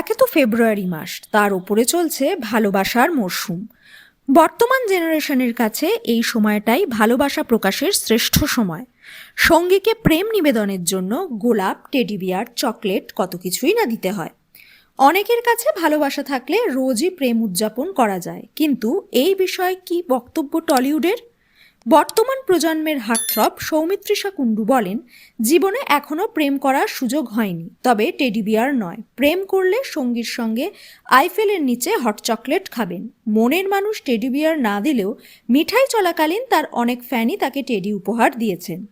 একে তো ফেব্রুয়ারি মাস, তার উপরে চলছে ভালোবাসার মরশুম। বর্তমান জেনারেশনের কাছে এই সময়টাই ভালোবাসা প্রকাশের শ্রেষ্ঠ সময়। সঙ্গীকে প্রেম নিবেদনের জন্য গোলাপ, টেডি বিয়ার, চকলেট, কত কিছুই না দিতে হয়। অনেকের কাছে ভালোবাসা থাকলে রোজই প্রেম উদযাপন করা যায়। কিন্তু এই বিষয়ে কি বক্তব্য টলিউডের? বর্তমান প্রজন্মের হার্টথ্রব সৌমিত্রিষা কুণ্ডু বলেন, জীবনে এখনও প্রেম করার সুযোগ হয়নি। তবে টেডি বিয়ার নয়। প্রেম করলে সঙ্গীর সঙ্গে আইফেলের নিচে হট চকলেট খাবেন। মনের মানুষ টেডি বিয়ার না দিলেও মিঠাই চলাকালীন তার অনেক ফ্যানই তাকে টেডি উপহার দিয়েছেন।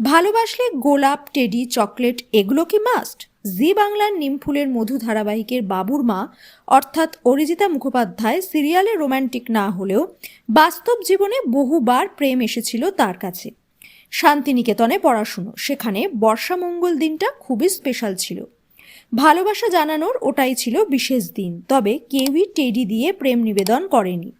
ভালোবাসলে গোলাপ, টেডি, চকলেট, এগুলো কি মাস্ট? জি বাংলার নিমফুলের মধু ধারাবাহিকের বাবুর মা, অর্থাৎ অরিজিতা মুখোপাধ্যায়, সিরিয়ালে রোম্যান্টিক না হলেও বাস্তব জীবনে বহুবার প্রেম এসেছিল তার কাছে। শান্তিনিকেতনে পড়াশুনো, সেখানে বর্ষা মঙ্গল দিনটা খুবই স্পেশাল ছিল। ভালোবাসা জানানোর ওটাই ছিল বিশেষ দিন, তবে কেউই টেডি দিয়ে প্রেম নিবেদন করেনি।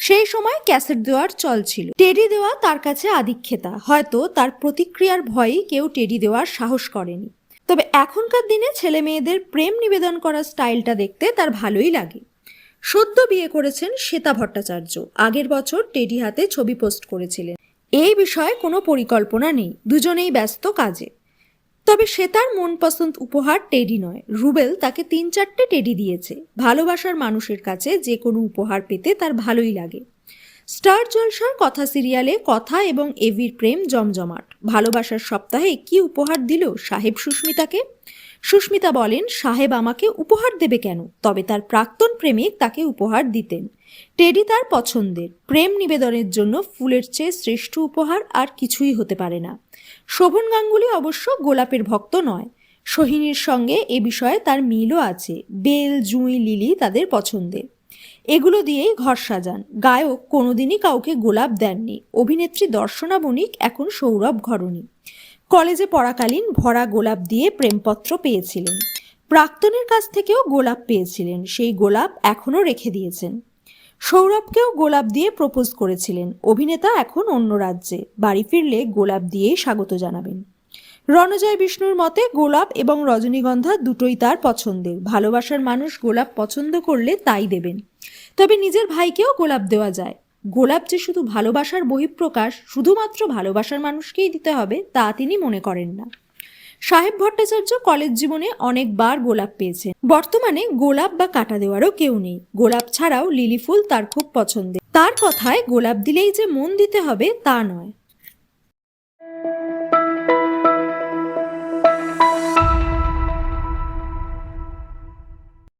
সেই সময় ক্যাসেট দেওয়ার চল ছিল। টেডি দেওয়া তার কাছে আদিক্ষেতা, হয়তো তার প্রতিক্রিয়ার ভয়েই কেউ টেডি দেওয়ার সাহস করেনি। তবে এখনকার দিনে ছেলে মেয়েদের প্রেম নিবেদন করার স্টাইলটা দেখতে তার ভালোই লাগে। সদ্য বিয়ে করেছেন শ্বেতা ভট্টাচার্য। আগের বছর টেডি হাতে ছবি পোস্ট করেছিলেন। এই বিষয়ে কোনো পরিকল্পনা নেই, দুজনেই ব্যস্ত কাজে। তবে শ্বেতার মন পছন্দ উপহার টেডি নয়, রুবেল তাকে তিন চারটে টেডি দিয়েছে। ভালোবাসার মানুষের কাছে যে কোনো উপহার পেতে তার ভালোই লাগে। স্টার জলসার কথা সিরিয়ালে কথা এবং এভির প্রেম জমজমাট। ভালোবাসার সপ্তাহে কি উপহার দিল সাহেব সুস্মিতাকে? সুস্মিতা বলেন, সাহেব আমাকে উপহার দেবে কেন? তবে তার প্রাক্তন প্রেমিক তাকে উপহার দিতেন। টেডি তার পছন্দের। প্রেম নিবেদনের জন্য ফুলের চেয়ে শ্রেষ্ঠ উপহার আর কিছুই হতে পারে না। শোভন গাঙ্গুলি অবশ্য গোলাপের ভক্ত নয়। সোহিনীর সঙ্গে এ বিষয়ে তার মিলও আছে। বেল, জুঁই, লিলি তাদের পছন্দের। এগুলো দিয়েই ঘর সাজান। গায়ক কোনোদিনই কাউকে গোলাপ দেননি। অভিনেত্রী দর্শনা বণিক এখন সৌরভ ঘরণী। কলেজে পড়াকালীন ভরা গোলাপ দিয়ে প্রেমপত্র পেয়েছিলেন। প্রাক্তনের কাছ থেকেও গোলাপ পেয়েছিলেন। সেই গোলাপ এখনও রেখে দিয়েছেন। সৌরভকেও গোলাপ দিয়ে প্রপোজ করেছিলেন। অভিনেতা এখন অন্য রাজ্যে। বাড়ি ফিরলে গোলাপ দিয়েই স্বাগত জানাবেন। রণজয় বিষ্ণুর মতে গোলাপ এবং রজনীগন্ধা দুটোই তার পছন্দের। ভালোবাসার মানুষ গোলাপ পছন্দ করলে তাই দেবেন। তবে নিজের ভাইকেও গোলাপ দেওয়া যায়। গোলাপ যে শুধু ভালোবাসার বহিঃপ্রকাশ, শুধুমাত্র ভালোবাসার মানুষকেই দিতে হবে, তা তিনি মনে করেন না। সাহেব ভট্টাচার্য কলেজ জীবনে অনেকবার গোলাপ পেয়েছেন। বর্তমানে গোলাপ বা কাটা দেওয়ারও কেউ নেই। গোলাপ ছাড়াও লিলি ফুল তার খুব পছন্দের। তার কথায় গোলাপ দিলেই যে মন দিতে হবে তা নয়।